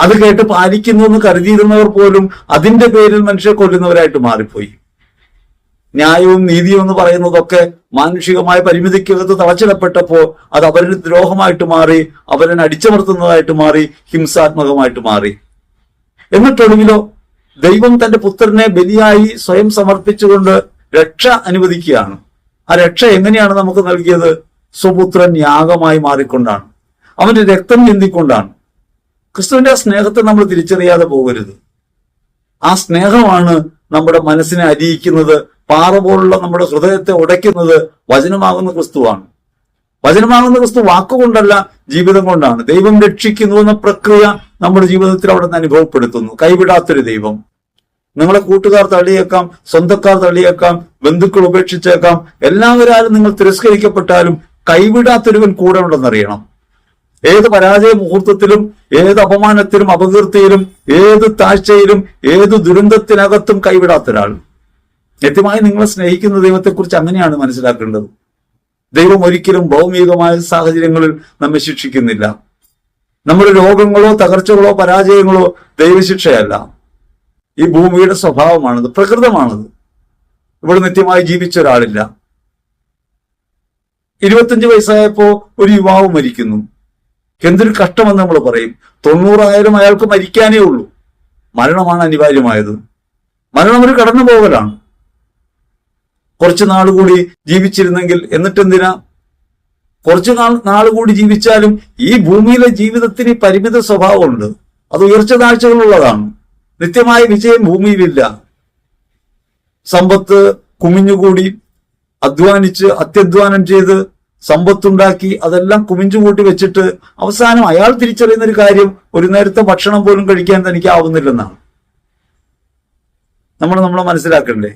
അത് കേട്ട് പാലിക്കുന്നു എന്ന് കരുതിയിരുന്നവർ പോലും അതിന്റെ പേരിൽ മനുഷ്യരെ കൊല്ലുന്നവരായിട്ട് മാറിപ്പോയി. ന്യായവും നീതിയും എന്ന് പറയുന്നതൊക്കെ മാനുഷികമായ പരിമിതിക്കകത്ത് തളച്ചിടപ്പെട്ടപ്പോ അത് അവരുടെ ദ്രോഹമായിട്ട് മാറി അവരെ അടിച്ചമർത്തുന്നതായിട്ട് മാറി ഹിംസാത്മകമായിട്ട് മാറി. എന്നിട്ടൊടുവിലോ ദൈവം തന്റെ പുത്രനെ ബലിയായി സ്വയം സമർപ്പിച്ചുകൊണ്ട് രക്ഷ അനുവദിക്കുകയാണ്. ആ രക്ഷ എങ്ങനെയാണ് നമുക്ക് നൽകിയത്? സ്വപുത്രൻ യാഗമായി മാറിക്കൊണ്ടാണ്. അവന്റെ രക്തം ചിന്തിക്കൊണ്ടാണ് ക്രിസ്തുവിന്റെ ആ സ്നേഹത്തെ നമ്മൾ തിരിച്ചറിയാതെ പോകരുത്. ആ സ്നേഹമാണ് നമ്മുടെ മനസ്സിനെ അരിയിക്കുന്നത് പാറ പോലുള്ള നമ്മുടെ ഹൃദയത്തെ ഉടയ്ക്കുന്നത് വചനമാകുന്ന ക്രിസ്തുവാണ്. വചനമാകുന്ന ക്രിസ്തു വാക്കുകൊണ്ടല്ല ജീവിതം കൊണ്ടാണ്. ദൈവം രക്ഷിക്കുന്നു എന്ന പ്രക്രിയ നമ്മുടെ ജീവിതത്തിൽ അവിടെ നിന്ന് അനുഭവപ്പെടുത്തുന്നു. കൈവിടാത്തൊരു ദൈവം. നിങ്ങളെ കൂട്ടുകാർ തള്ളിയേക്കാം സ്വന്തക്കാർ തള്ളിയേക്കാം ബന്ധുക്കൾ ഉപേക്ഷിച്ചേക്കാം. എല്ലാവരും നിങ്ങൾ തിരസ്കരിക്കപ്പെട്ടാലും കൈവിടാത്തൊരുവൻ കൂടെ ഉണ്ടെന്നറിയണം ഏത് പരാജയ മുഹൂർത്തത്തിലും ഏത് അപമാനത്തിലും അപകീർത്തിയിലും ഏത് താഴ്ചയിലും ഏത് ദുരന്തത്തിനകത്തും കൈവിടാത്ത ഒരാൾ കൃത്യമായി നിങ്ങളെ സ്നേഹിക്കുന്ന ദൈവത്തെക്കുറിച്ച് അങ്ങനെയാണ് മനസ്സിലാക്കേണ്ടത്. ദൈവം ഒരിക്കലും ഭൗമികമായ സാഹചര്യങ്ങളിൽ നമ്മെ ശിക്ഷിക്കുന്നില്ല. നമ്മുടെ രോഗങ്ങളോ തകർച്ചകളോ പരാജയങ്ങളോ ദൈവശിക്ഷയല്ല. ഈ ഭൂമിയുടെ സ്വഭാവമാണത് പ്രകൃതമാണത്. ഇവിടെ നിത്യമായി ജീവിച്ച ഒരാളില്ല. ഇരുപത്തഞ്ച് വയസ്സായപ്പോ ഒരു യുവാവ് മരിക്കുന്നു. എന്തൊരു കഷ്ടമെന്ന് നമ്മൾ പറയും. തൊണ്ണൂറായിരം അയാൾക്ക് മരിക്കാനേ ഉള്ളൂ. മരണമാണ് അനിവാര്യമായത്. മരണം ഒരു കടന്നു പോകലാണ് കുറച്ച് നാൾ കൂടി ജീവിച്ചിരുന്നെങ്കിൽ എന്നിട്ടെന്തിനാ? കുറച്ചു നാൾ നാൾ കൂടി ജീവിച്ചാലും ഈ ഭൂമിയിലെ ജീവിതത്തിന് പരിമിത സ്വഭാവമുണ്ട്. അത് ഉയർച്ച താഴ്ചകളുള്ളതാണ് നിത്യമായ വിജയം ഭൂമിയിലില്ല. സമ്പത്ത് കുമിഞ്ഞുകൂടി അധ്വാനിച്ച് അത്യധ്വാനം ചെയ്ത് സമ്പത്തുണ്ടാക്കി അതെല്ലാം കുമിഞ്ചുകൂട്ടി വെച്ചിട്ട് അവസാനം അയാൾ തിരിച്ചറിയുന്ന ഒരു കാര്യം ഒരു നേരത്തെ ഭക്ഷണം പോലും കഴിക്കാൻ തനിക്ക് ആവുന്നില്ലെന്നാണ് നമ്മൾ നമ്മളെ മനസ്സിലാക്കണ്ടേ?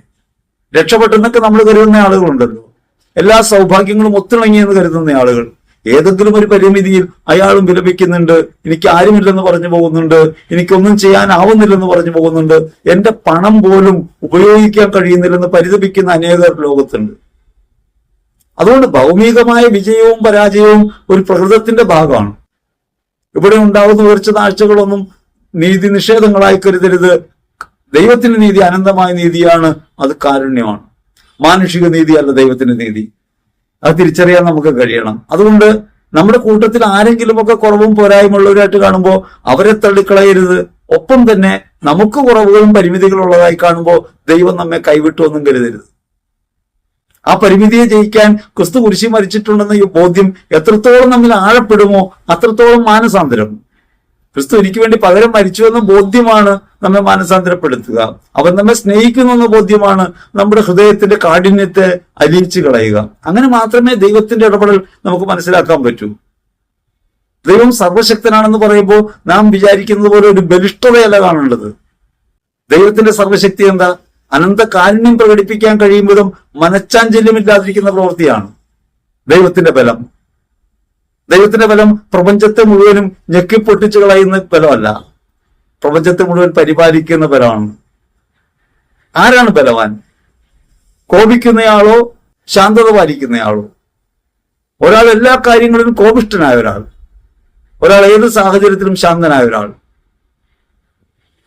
രക്ഷപ്പെട്ടെന്നൊക്കെ നമ്മൾ കരുതുന്ന ആളുകളുണ്ടല്ലോ. എല്ലാ സൗഭാഗ്യങ്ങളും ഒത്തിണങ്ങിയെന്ന് കരുതുന്ന ആളുകൾ. ഏതെങ്കിലും ഒരു പരിമിതിയിൽ അയാളും വിലപിക്കുന്നുണ്ട് എനിക്ക് ആരുമില്ലെന്ന് പറഞ്ഞു പോകുന്നുണ്ട് എനിക്കൊന്നും ചെയ്യാനാവുന്നില്ലെന്ന് പറഞ്ഞു പോകുന്നുണ്ട് എന്റെ പണം പോലും ഉപയോഗിക്കാൻ കഴിയുന്നില്ലെന്ന് പരിതപിക്കുന്ന അനേകർ ലോകത്തുണ്ട്. അതുകൊണ്ട് ഭൗമികമായ വിജയവും പരാജയവും ഒരു പ്രകൃതത്തിന്റെ ഭാഗമാണ്. ഇവിടെ ഉണ്ടാകുന്ന ഉയർച്ച താഴ്ചകളൊന്നും നീതി നിഷേധങ്ങളായി കരുതരുത്. ദൈവത്തിന്റെ നീതി അനന്തമായ നീതിയാണ് അത് കാരുണ്യമാണ്. മാനുഷിക നീതിയല്ല ദൈവത്തിന്റെ നീതി. അത് തിരിച്ചറിയാൻ നമുക്ക് കഴിയണം. അതുകൊണ്ട് നമ്മുടെ കൂട്ടത്തിൽ ആരെങ്കിലുമൊക്കെ കുറവും പോരായ്മയുള്ളവരായിട്ട് കാണുമ്പോൾ അവരെ തള്ളിക്കളയരുത്. ഒപ്പം തന്നെ നമുക്ക് കുറവുകളും പരിമിതികളും ഉള്ളതായി കാണുമ്പോൾ ദൈവം നമ്മെ കൈവിട്ടു ഒന്നും കരുതരുത്. ആ പരിമിതിയെ ജയിക്കാൻ ക്രിസ്തു കുരിശി മരിച്ചിട്ടുണ്ടെന്ന ഈ ബോധ്യം എത്രത്തോളം നമ്മിൽ ആഴപ്പെടുമോ അത്രത്തോളം മാനസാന്തരം ക്രിസ്തു എനിക്ക് വേണ്ടി പകരം മരിച്ചു എന്ന ബോധ്യമാണ് നമ്മെ മാനസാന്തരപ്പെടുത്തുക. അവൻ നമ്മെ സ്നേഹിക്കുന്നു എന്ന ബോധ്യമാണ് നമ്മുടെ ഹൃദയത്തിന്റെ കാഠിന്യത്തെ അലിയിച്ചു കളയുക. അങ്ങനെ മാത്രമേ ദൈവത്തിന്റെ ഇടപെടൽ നമുക്ക് മനസ്സിലാക്കാൻ പറ്റൂ. ദൈവം സർവശക്തനാണെന്ന് പറയുമ്പോൾ നാം വിചാരിക്കുന്നത് പോലെ ഒരു ബലിഷ്ഠതയല്ല കാണേണ്ടത്. ദൈവത്തിന്റെ സർവശക്തി എന്താ? അനന്ത കാരുണ്യം പ്രകടിപ്പിക്കാൻ കഴിയും വിധം മനച്ചാഞ്ചല്യമില്ലാതിരിക്കുന്ന പ്രവൃത്തിയാണ് ദൈവത്തിന്റെ ബലം. ദൈവത്തിന്റെ ബലം പ്രപഞ്ചത്തെ മുഴുവനും ഞെക്കിപ്പൊട്ടിച്ചു കളയുന്ന ബലമല്ല. പ്രപഞ്ചത്തെ മുഴുവൻ പരിപാലിക്കുന്ന ബലമാണ്. ആരാണ് ബലവാൻ? കോപിക്കുന്നയാളോ ശാന്തത പാലിക്കുന്നയാളോ? ഒരാൾ എല്ലാ കാര്യങ്ങളിലും കോപിഷ്ടനായ ഒരാൾ. ഒരാൾ ഏത് സാഹചര്യത്തിലും ശാന്തനായ ഒരാൾ.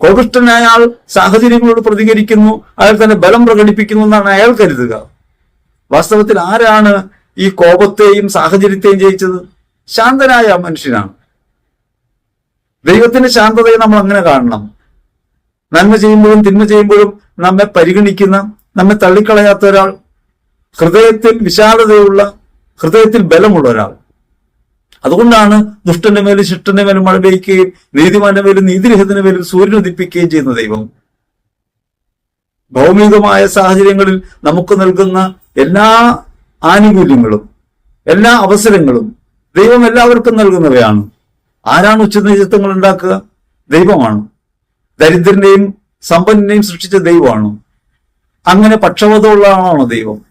കോപിഷ്ടനായ ആൾ സാഹചര്യങ്ങളോട് പ്രതികരിക്കുന്നു അയാൾ തന്നെ ബലം പ്രകടിപ്പിക്കുന്നു എന്നാണ് അയാൾ കരുതുക. വാസ്തവത്തിൽ ആരാണ് ഈ കോപത്തെയും സാഹചര്യത്തെയും ജയിച്ചത്? ശാന്തനായ മനുഷ്യനാണ്. ദൈവത്തിന്റെ ശാന്തതയെ നമ്മൾ അങ്ങനെ കാണണം? നന്മ ചെയ്യുമ്പോഴും തിന്മ ചെയ്യുമ്പോഴും നമ്മെ പരിഗണിക്കുന്ന നമ്മെ തള്ളിക്കളയാത്ത ഒരാൾ ഹൃദയത്തിൽ വിശാലതയുള്ള ഹൃദയത്തിൽ ബലമുള്ള ഒരാൾ. അതുകൊണ്ടാണ് ദുഷ്ടന്റെ മേലും ശിഷ്ടന്റെ മേലും മഴ പെയ്യുകയും നീതിമാന്റെ മേലും നീതിരഹിതന്റെ മേലും സൂര്യൻ ഉദിപ്പിക്കുകയും ചെയ്യുന്ന ദൈവം. ഭൗമികമായ സാഹചര്യങ്ങളിൽ നമുക്ക് നൽകുന്ന എല്ലാ ആനുകൂല്യങ്ങളും എല്ലാ അവസരങ്ങളും ദൈവം എല്ലാവർക്കും നൽകുന്നവയാണ്. ആരാണ് ഉച്ചനീചത്വങ്ങൾ ഉണ്ടാക്കുക? ദൈവമാണ്. ദരിദ്രനെയും സമ്പന്നനെയും സൃഷ്ടിച്ച ദൈവമാണ്. അങ്ങനെ പക്ഷപാതമുള്ളതാണോ ദൈവം.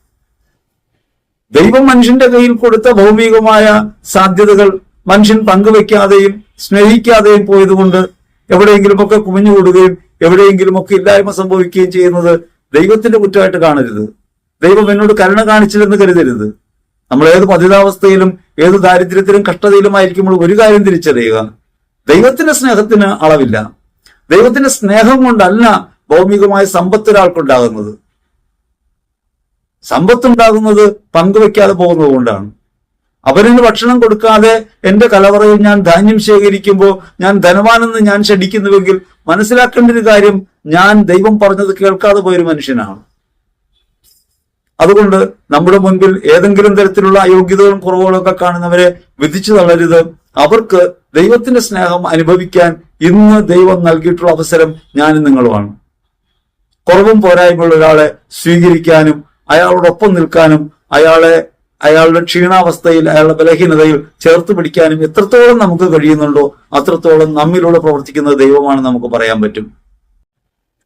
ദൈവം മനുഷ്യന്റെ കയ്യിൽ കൊടുത്ത ഭൗമികമായ സാധ്യതകൾ മനുഷ്യൻ പങ്കുവെക്കാതെയും സ്നേഹിക്കാതെയും പോയതുകൊണ്ട് എവിടെയെങ്കിലുമൊക്കെ കുമിഞ്ഞുകൂടുകയും എവിടെയെങ്കിലുമൊക്കെ ഇല്ലായ്മ സംഭവിക്കുകയും ചെയ്യുന്നത് ദൈവത്തിന്റെ കുറ്റമായിട്ട് കാണരുത്. ദൈവം എന്നോട് കരുണ കാണിച്ചില്ലെന്ന് കരുതരുത്. നമ്മൾ ഏത് പതിതാവസ്ഥയിലും ഏത് ദാരിദ്ര്യത്തിലും കഷ്ടതയിലും ആയിരിക്കുമ്പോൾ ഒരു കാര്യം തിരിച്ചറിയുക. ദൈവത്തിന്റെ സ്നേഹത്തിന് അളവില്ല. ദൈവത്തിന്റെ സ്നേഹം കൊണ്ടല്ല ഭൗമികമായ സമ്പത്ത് ഒരാൾക്കുണ്ടാകുന്നത്. സമ്പത്തുണ്ടാകുന്നത് പങ്കുവെക്കാതെ പോകുന്നത് കൊണ്ടാണ്. അവരിന് ഭക്ഷണം കൊടുക്കാതെ എന്റെ കലവറയിൽ ഞാൻ ധാന്യം ശേഖരിക്കുമ്പോൾ ഞാൻ ധനവാനെന്ന് ഞാൻ ക്ഷണിക്കുന്നുവെങ്കിൽ മനസ്സിലാക്കേണ്ട ഒരു കാര്യം ഞാൻ ദൈവം പറഞ്ഞത് കേൾക്കാതെ പോയൊരു മനുഷ്യനാണ്. അതുകൊണ്ട് നമ്മുടെ മുൻപിൽ ഏതെങ്കിലും തരത്തിലുള്ള അയോഗ്യതകളും കുറവുകളൊക്കെ കാണുന്നവരെ വിധിച്ചു തള്ളരുത്. അവർക്ക് ദൈവത്തിന്റെ സ്നേഹം അനുഭവിക്കാൻ ഇന്ന് ദൈവം നൽകിയിട്ടുള്ള അവസരം ഞാനും നിങ്ങളുമാണ്. കുറവും പോരായ്മയുള്ള ഒരാളെ സ്വീകരിക്കാനും അയാളോടൊപ്പം നിൽക്കാനും അയാളെ അയാളുടെ ക്ഷീണാവസ്ഥയിൽ അയാളുടെ ബലഹീനതയിൽ ചേർത്ത് പിടിക്കാനും എത്രത്തോളം നമുക്ക് കഴിയുന്നുണ്ടോ അത്രത്തോളം നമ്മിലൂടെ പ്രവർത്തിക്കുന്ന ദൈവമാണ് നമുക്ക് പറയാൻ പറ്റും.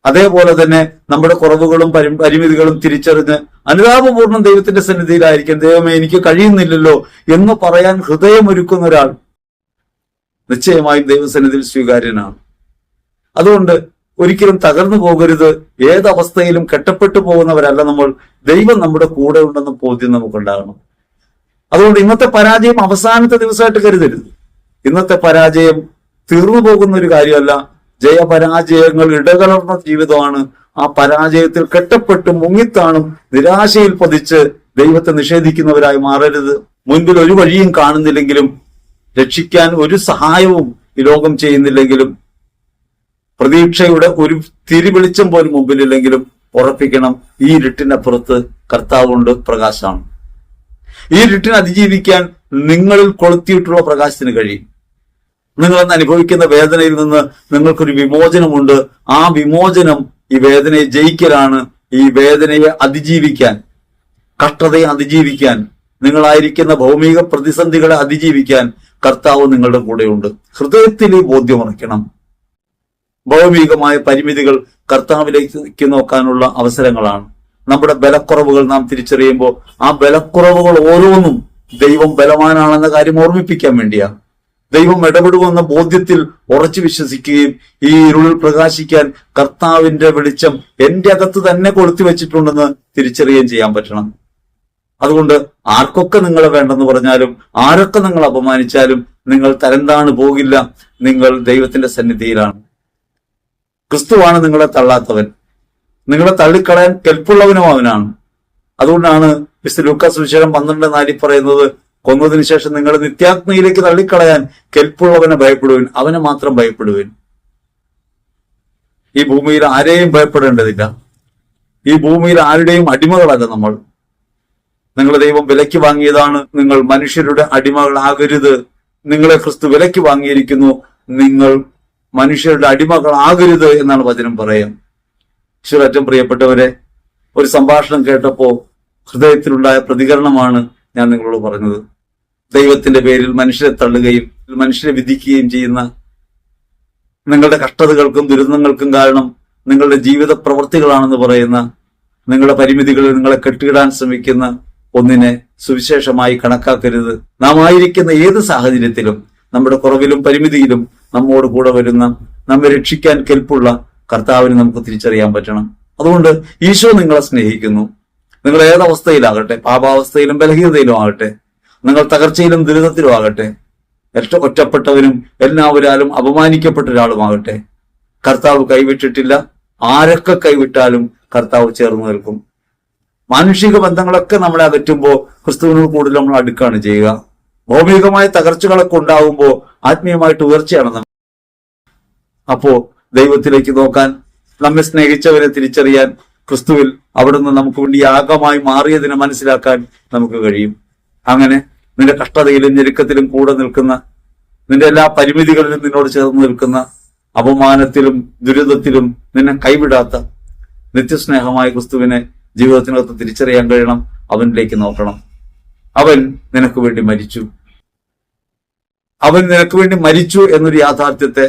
അതേപോലെ തന്നെ നമ്മുടെ കുറവുകളും പരി- പരിമിതികളും തിരിച്ചറിഞ്ഞ് അനുതാപപൂർണം ദൈവത്തിന്റെ സന്നിധിയിലായിരിക്കും ദൈവമേ എനിക്ക് കഴിയുന്നില്ലല്ലോ എന്ന് പറയാൻ ഹൃദയമൊരുക്കുന്ന ഒരാൾ നിശ്ചയമായും ദൈവസന്നിധിയിൽ സ്വീകാര്യനാണ്. അതുകൊണ്ട് ഒരിക്കലും തകർന്നു പോകരുത്. ഏതവസ്ഥയിലും കെട്ടപ്പെട്ടു പോകുന്നവരല്ല നമ്മൾ. ദൈവം നമ്മുടെ കൂടെ ഉണ്ടെന്ന ബോധ്യം നമുക്കുണ്ടാകണം. അതുകൊണ്ട് ഇന്നത്തെ പരാജയം അവസാനത്തെ ദിവസമായിട്ട് കരുതരുത്. ഇന്നത്തെ പരാജയം തീർന്നു പോകുന്ന ഒരു കാര്യമല്ല. ജയപരാജയങ്ങൾ ഇടകലർന്ന ജീവിതമാണ്. ആ പരാജയത്തിൽ കെട്ടപ്പെട്ട് മുങ്ങിത്താണും നിരാശയിൽ പതിച്ച് ദൈവത്തെ നിഷേധിക്കുന്നവരായി മാറരുത്. മുൻപിൽ ഒരു വഴിയും കാണുന്നില്ലെങ്കിലും രക്ഷിക്കാൻ ഒരു സഹായവും ഈ ലോകം ചെയ്യുന്നില്ലെങ്കിലും പ്രതീക്ഷയുടെ ഒരു തിരിവെളിച്ചം പോലും മുമ്പിലില്ലെങ്കിലും ഉറപ്പിക്കണം. ഈ ഇരുട്ടിനപ്പുറത്ത് കർത്താവുണ്ട് പ്രകാശമാണ്. ഈ ഇരുട്ടിനെ അതിജീവിക്കാൻ നിങ്ങളിൽ കൊളുത്തിയിട്ടുള്ള പ്രകാശത്തിന് കഴിയും. നിങ്ങളെന്ന് അനുഭവിക്കുന്ന വേദനയിൽ നിന്ന് നിങ്ങൾക്കൊരു വിമോചനമുണ്ട്. ആ വിമോചനം ഈ വേദനയെ ജയിക്കലാണ് ഈ വേദനയെ അതിജീവിക്കാൻ കഷ്ടതയെ അതിജീവിക്കാൻ നിങ്ങളായിരിക്കുന്ന ഭൗമിക പ്രതിസന്ധികളെ അതിജീവിക്കാൻ കർത്താവ് നിങ്ങളുടെ കൂടെയുണ്ട്. ഹൃദയത്തിൽ ഈ ബോധ്യം ഉറയ്ക്കണം ഭൗമികമായ പരിമിതികൾ കർത്താവിലേക്ക് നോക്കാനുള്ള അവസരങ്ങളാണ്. നമ്മുടെ ബലക്കുറവുകൾ നാം തിരിച്ചറിയുമ്പോൾ ആ ബലക്കുറവുകൾ ഓരോന്നും ദൈവം ബലവാനാണെന്ന കാര്യം ഓർമ്മിപ്പിക്കാൻ വേണ്ടിയാണ്. ദൈവം ഇടപെടുമെന്ന ബോധ്യത്തിൽ ഉറച്ചു വിശ്വസിക്കുകയും ഈ ഇരുളിൽ പ്രകാശിക്കാൻ കർത്താവിന്റെ വെളിച്ചം എന്റെ അകത്ത് തന്നെ കൊളുത്തി വെച്ചിട്ടുണ്ടെന്ന് തിരിച്ചറിയുകയും ചെയ്യാൻ പറ്റണം. അതുകൊണ്ട് ആർക്കൊക്കെ നിങ്ങളെ വേണ്ടെന്ന് പറഞ്ഞാലും ആരൊക്കെ നിങ്ങൾ അപമാനിച്ചാലും നിങ്ങൾ തരംതാണ് പോകില്ല. നിങ്ങൾ ദൈവത്തിന്റെ സന്നിധിയിലാണ്. ക്രിസ്തുവാണ് നിങ്ങളെ തള്ളാത്തവൻ. നിങ്ങളെ തള്ളിക്കളയാൻ കെൽപ്പുള്ളവനും അവനാണ്. അതുകൊണ്ടാണ് മിസ്റ്റർ ലൂക്കാസ് വിശേഷം പന്ത്രണ്ട് നാലിൽ പറയുന്നത് കൊന്നതിന് ശേഷം നിങ്ങൾ നിത്യാഗ്നിയിലേക്ക് തള്ളിക്കളയാൻ കെൽപ്പുള്ളവനെ ഭയപ്പെടുവൻ അവനെ മാത്രം ഭയപ്പെടുവൻ. ഈ ഭൂമിയിൽ ആരെയും ഭയപ്പെടേണ്ടതില്ല. ഈ ഭൂമിയിൽ ആരുടെയും അടിമകളല്ല നമ്മൾ. നിങ്ങളെ ദൈവം വിലയ്ക്ക് വാങ്ങിയതാണ്. നിങ്ങൾ മനുഷ്യരുടെ അടിമകളാകരുത്. നിങ്ങളെ ക്രിസ്തു വിലയ്ക്ക് വാങ്ങിയിരിക്കുന്നു. നിങ്ങൾ മനുഷ്യരുടെ അടിമകളാകരുത് എന്നാണ് വചനം പറയാം. ഈശ്വരറ്റം പ്രിയപ്പെട്ടവരെ ഒരു സംഭാഷണം കേട്ടപ്പോ ഹൃദയത്തിലുണ്ടായ പ്രതികരണമാണ് ഞാൻ നിങ്ങളോട് പറഞ്ഞത്. ദൈവത്തിന്റെ പേരിൽ മനുഷ്യരെ തള്ളുകയും മനുഷ്യരെ വിധിക്കുകയും ചെയ്യുന്ന നിങ്ങളുടെ കഷ്ടതകൾക്കും ദുരിതങ്ങൾക്കും കാരണം നിങ്ങളുടെ ജീവിത പ്രവൃത്തികളാണെന്ന് പറയുന്ന നിങ്ങളുടെ പരിമിതികളിൽ നിങ്ങളെ കെട്ടിയിടാൻ ശ്രമിക്കുന്ന ഒന്നിനെ സുവിശേഷമായി കണക്കാക്കരുത്. നാം ആയിരിക്കുന്ന ഏത് സാഹചര്യത്തിലും നമ്മുടെ കുറവിലും പരിമിതിയിലും നമ്മോട് കൂടെ വരുന്ന നമ്മെ രക്ഷിക്കാൻ കെൽപ്പുള്ള കർത്താവിനെ നമുക്ക് തിരിച്ചറിയാൻ പറ്റണം. അതുകൊണ്ട് ഈശോ നിങ്ങളെ സ്നേഹിക്കുന്നു. നിങ്ങൾ ഏതവസ്ഥയിലാകട്ടെ പാപാവസ്ഥയിലും ബലഹീനതയിലും ആകട്ടെ. നിങ്ങൾ തകർച്ചയിലും ദുരിതത്തിലും ആകട്ടെ ഏറ്റവും ഒറ്റപ്പെട്ടവരും എല്ലാവരാലും അപമാനിക്കപ്പെട്ട ഒരാളുമാകട്ടെ കർത്താവ് കൈവിട്ടിട്ടില്ല. ആരൊക്കെ കൈവിട്ടാലും കർത്താവ് ചേർന്ന് നിൽക്കും. മാനുഷിക ബന്ധങ്ങളൊക്കെ നമ്മളെ അകറ്റുമ്പോൾ ക്രിസ്തുവിനോട് കൂടുതൽ നമ്മൾ അടുക്കാണ് ചെയ്യുക. ഭൗമികമായ തകർച്ചകളൊക്കെ ഉണ്ടാകുമ്പോൾ ആത്മീയമായിട്ട് ഉയർച്ചയാണ് നമ്മൾ അപ്പോ ദൈവത്തിലേക്ക് നോക്കാൻ നമ്മെ സ്നേഹിച്ചവരെ തിരിച്ചറിയാൻ ക്രിസ്തുവിൽ അവിടുന്ന് നമുക്ക് വേണ്ടി യാഗമായി മാറിയതിനെ മനസ്സിലാക്കാൻ നമുക്ക് കഴിയും. അങ്ങനെ നിന്റെ കഷ്ടതയിലും ഞെരുക്കത്തിലും കൂടെ നിൽക്കുന്ന നിന്റെ എല്ലാ പരിമിതികളിലും നിന്നോട് ചേർന്ന് നിൽക്കുന്ന അപമാനത്തിലും ദുരിതത്തിലും നിന്നെ കൈവിടാത്ത നിത്യസ്നേഹമായ ക്രിസ്തുവിനെ ജീവിതത്തിനകത്ത് തിരിച്ചറിയാൻ കഴിയണം അവനിലേക്ക് നോക്കണം. അവൻ നിനക്ക് വേണ്ടി മരിച്ചു. അവൻ നിനക്ക് വേണ്ടി മരിച്ചു എന്നൊരു യാഥാർത്ഥ്യത്തെ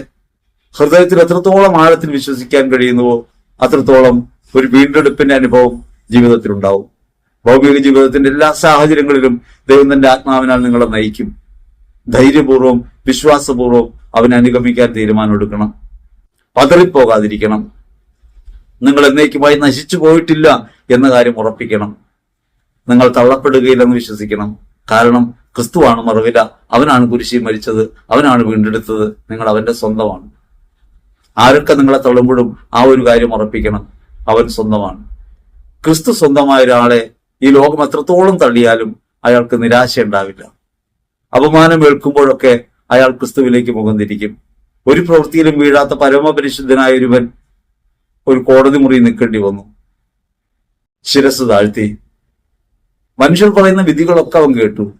ഹൃദയത്തിൽ എത്രത്തോളം ആഴത്തിൽ വിശ്വസിക്കാൻ കഴിയുന്നുവോ അത്രത്തോളം ഒരു വീണ്ടെടുപ്പിന്റെ അനുഭവം ജീവിതത്തിൽ ഭൗമിക ജീവിതത്തിന്റെ എല്ലാ സാഹചര്യങ്ങളിലും ദൈവം തന്റെ ആത്മാവിനാൽ നിങ്ങളെ നയിക്കും. ധൈര്യപൂർവം വിശ്വാസപൂർവം അവനെ അനുഗമിക്കാൻ തീരുമാനമെടുക്കണം. പതറിപ്പോകാതിരിക്കണം. നിങ്ങൾ എന്നേക്കുമായി നശിച്ചു പോയിട്ടില്ല എന്ന കാര്യം ഉറപ്പിക്കണം. നിങ്ങൾ തള്ളപ്പെടുകയില്ലെന്ന് വിശ്വസിക്കണം. കാരണം ക്രിസ്തുവാണ് മറവില. അവനാണ് കുരിശി മരിച്ചത്. അവനാണ് വീണ്ടെടുത്തത്. നിങ്ങൾ അവന്റെ സ്വന്തമാണ്. ആരൊക്കെ നിങ്ങളെ തള്ളുമ്പോഴും ആ ഒരു കാര്യം ഉറപ്പിക്കണം. അവൻ സ്വന്തമാണ്. ക്രിസ്തു സ്വന്തമായ ഒരാളെ ഈ ലോകം എത്രത്തോളം തള്ളിയാലും അയാൾക്ക് നിരാശ ഉണ്ടാവില്ല അപമാനം ഏൽക്കുമ്പോഴൊക്കെ അയാൾ ക്രിസ്തുവിലേക്ക് മുഖം ഒരു പ്രവൃത്തിയിലും വീഴാത്ത പരമപരിശുദ്ധനായ ഒരുവൻ ഒരു കോടതി മുറി നിൽക്കേണ്ടി വന്നു. ശിരസ് താഴ്ത്തി. മനുഷ്യർ പറയുന്ന വിധികളൊക്കെ അവൻ കേട്ടു.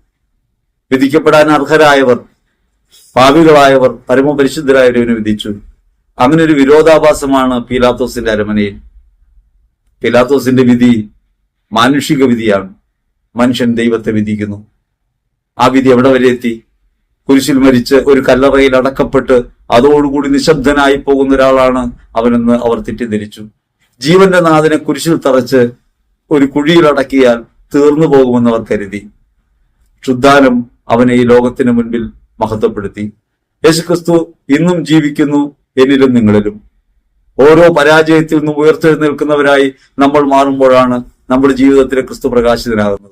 വിധിക്കപ്പെടാൻ അർഹരായവർ പാപികളായവർ പരമപരിശുദ്ധരായവനെ വിധിച്ചു. അങ്ങനെ ഒരു വിരോധാഭാസമാണ് പീലാത്തോസിന്റെ അരമനയിൽ. പീലാത്തോസിന്റെ വിധി മാനുഷിക വിധിയാണ്. മനുഷ്യൻ ദൈവത്തെ വിധിക്കുന്നു. ആ വിധി എവിടെ വരെ എത്തി? കുരിശിൽ മരിച്ച് ഒരു കല്ലറയിൽ അടക്കപ്പെട്ട് അതോടുകൂടി നിശബ്ദനായി പോകുന്ന ഒരാളാണ് അവനെന്ന് അവർ തെറ്റിദ്ധരിച്ചു. ജീവന്റെ നാഥനെ കുരിശിൽ തറച്ച് ഒരു കുഴിയിൽ അടക്കിയാൽ തീർന്നു പോകുമെന്ന് അവർ കരുതി. ശുദ്ധാനം അവനെ ഈ ലോകത്തിന് മുൻപിൽ മഹത്വപ്പെടുത്തി. യേശുക്രിസ്തു ഇന്നും ജീവിക്കുന്നു എന്നിലും നിങ്ങളിലും. ഓരോ പരാജയത്തിൽ നിന്നും ഉയർത്തെഴുന്നേൽക്കുന്നവരായി നമ്മൾ മാറുമ്പോഴാണ് നമ്മുടെ ജീവിതത്തിലെ ക്രിസ്തു പ്രകാശിതനാകുന്നത്.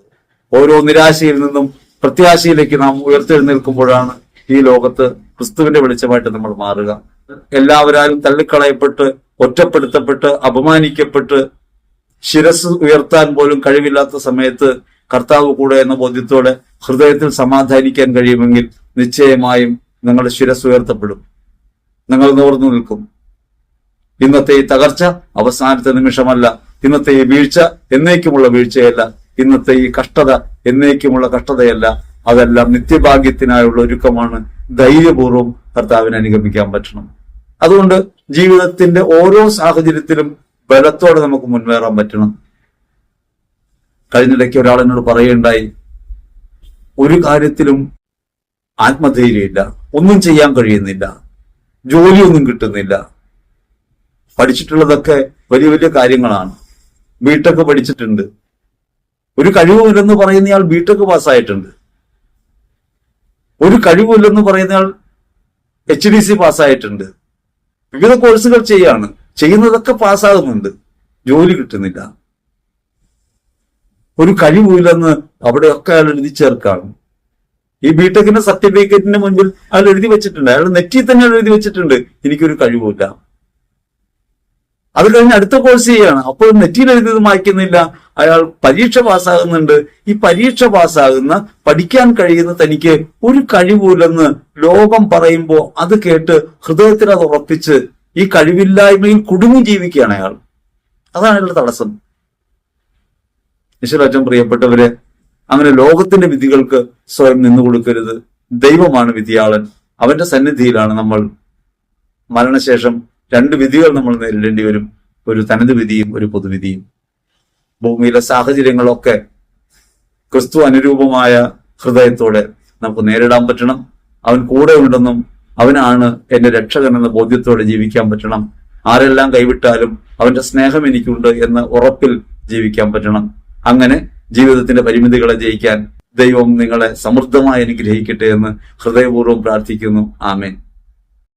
ഓരോ നിരാശയിൽ നിന്നും പ്രത്യാശയിലേക്ക് നാം ഉയർത്തെഴുന്നേൽക്കുമ്പോഴാണ് ഈ ലോകത്ത് ക്രിസ്തുവിന്റെ വെളിച്ചമായിട്ട് നമ്മൾ മാറുക. എല്ലാവരും തള്ളിക്കളയപ്പെട്ട് ഒറ്റപ്പെടുത്തപ്പെട്ട് അപമാനിക്കപ്പെട്ട് ശിരസ് ഉയർത്താൻ പോലും കഴിവില്ലാത്ത സമയത്ത് കർത്താവ് കൂടെ എന്ന ബോധ്യത്തോടെ ഹൃദയത്തിൽ സമാധാനിക്കാൻ കഴിയുമെങ്കിൽ നിശ്ചയമായും നിങ്ങളുടെ ശിരസ് ഉയർത്തപ്പെടും. നിങ്ങൾ നിവർന്നു നിൽക്കും. ഇന്നത്തെ ഈ തകർച്ച അവസാനത്തെ നിമിഷമല്ല ഇന്നത്തെ ഈ വീഴ്ച എന്നേക്കുമുള്ള വീഴ്ചയല്ല ഇന്നത്തെ ഈ കഷ്ടത എന്നേക്കുമുള്ള കഷ്ടതയല്ല. അതെല്ലാം നിത്യഭാഗ്യത്തിനായുള്ള ഒരുക്കമാണ് ധൈര്യപൂർവം കർത്താവിനെ അനുഗമിക്കാൻ പറ്റണം. അതുകൊണ്ട് ജീവിതത്തിന്റെ ഓരോ സാഹചര്യത്തിലും ബലത്തോടെ നമുക്ക് മുന്നേറാൻ പറ്റണം. കഴിഞ്ഞിടയ്ക്ക് ഒരാൾ എന്നോട് പറയുണ്ടായി ഒരു കാര്യത്തിലും ആത്മധൈര്യമില്ല ഒന്നും ചെയ്യാൻ കഴിയുന്നില്ല ജോലിയൊന്നും കിട്ടുന്നില്ല. പഠിച്ചിട്ടുള്ളതൊക്കെ വലിയ വലിയ കാര്യങ്ങളാണ്. ബിടെക് പഠിച്ചിട്ടുണ്ട്. ഒരു കഴിവുമില്ലെന്ന് പറയുന്നയാൾ ബിടെക് പാസ്സായിട്ടുണ്ട്. ഒരു കഴിവുമില്ലെന്ന് പറയുന്നയാൾ എച്ച് ഡി സി പാസ്സായിട്ടുണ്ട്. വിവിധ കോഴ്സുകൾ ചെയ്യാണ്. ചെയ്യുന്നതൊക്കെ പാസ്സാകുന്നുണ്ട്. ജോലി കിട്ടുന്നില്ല. ഒരു കഴിവില്ലെന്ന് അവിടെയൊക്കെ അയാൾ എഴുതി ചേർക്കാണ്. ഈ ബിടെക്കിന്റെ സർട്ടിഫിക്കറ്റിന്റെ മുൻപിൽ അയാൾ എഴുതി വെച്ചിട്ടുണ്ട്. അയാൾ നെറ്റിൽ തന്നെ എഴുതി വെച്ചിട്ടുണ്ട്. എനിക്കൊരു കഴിവുമില്ല. അത് കഴിഞ്ഞ് അടുത്ത കോഴ്സ് ചെയ്യാണ്. അപ്പോൾ നെറ്റിയിൽ എഴുതിയത് മായ്ക്കുന്നില്ല. അയാൾ പരീക്ഷ പാസ്സാകുന്നുണ്ട്. ഈ പരീക്ഷ പാസ്സാകുന്ന പഠിക്കാൻ കഴിയുന്ന തനിക്ക് ഒരു കഴിവില്ലെന്ന് ലോകം പറയുമ്പോൾ അത് കേട്ട് ഹൃദയത്തിൽ അത് ഉറപ്പിച്ച് ഈ കഴിവില്ലായ്മയിൽ കുടുങ്ങി ജീവിക്കുകയാണ് അയാൾ. അതാണ് അയാളുടെ തടസ്സം. ഈശ്വരറ്റം പ്രിയപ്പെട്ടവരെ അങ്ങനെ ലോകത്തിന്റെ വിധികൾക്ക് സ്വയം നിന്നു കൊടുക്കരുത്. ദൈവമാണ് വിധിയാളൻ. അവന്റെ സന്നിധിയിലാണ് നമ്മൾ. മരണശേഷം രണ്ട് വിധികൾ നമ്മൾ നേരിടേണ്ടി വരും. ഒരു തനത് വിധിയും ഒരു പൊതുവിധിയും. ഭൂമിയിലെ സാഹചര്യങ്ങളൊക്കെ ക്രിസ്തു അനുരൂപമായ ഹൃദയത്തോടെ നമുക്ക് നേരിടാൻ പറ്റണം. അവൻ കൂടെ ഉണ്ടെന്നും അവനാണ് എന്റെ രക്ഷകൻ എന്ന ബോധ്യത്തോടെ ജീവിക്കാൻ പറ്റണം. ആരെല്ലാം കൈവിട്ടാലും അവന്റെ സ്നേഹം എനിക്കുണ്ട് എന്ന ഉറപ്പിൽ ജീവിക്കാൻ പറ്റണം. അങ്ങനെ ജീവിതത്തിന്റെ പരിമിതികളെ ജയിക്കാൻ ദൈവം നിങ്ങളെ സമൃദ്ധമായി അനുഗ്രഹിക്കട്ടെ എന്ന് ഹൃദയപൂർവം പ്രാർത്ഥിക്കുന്നു. ആമേൻ.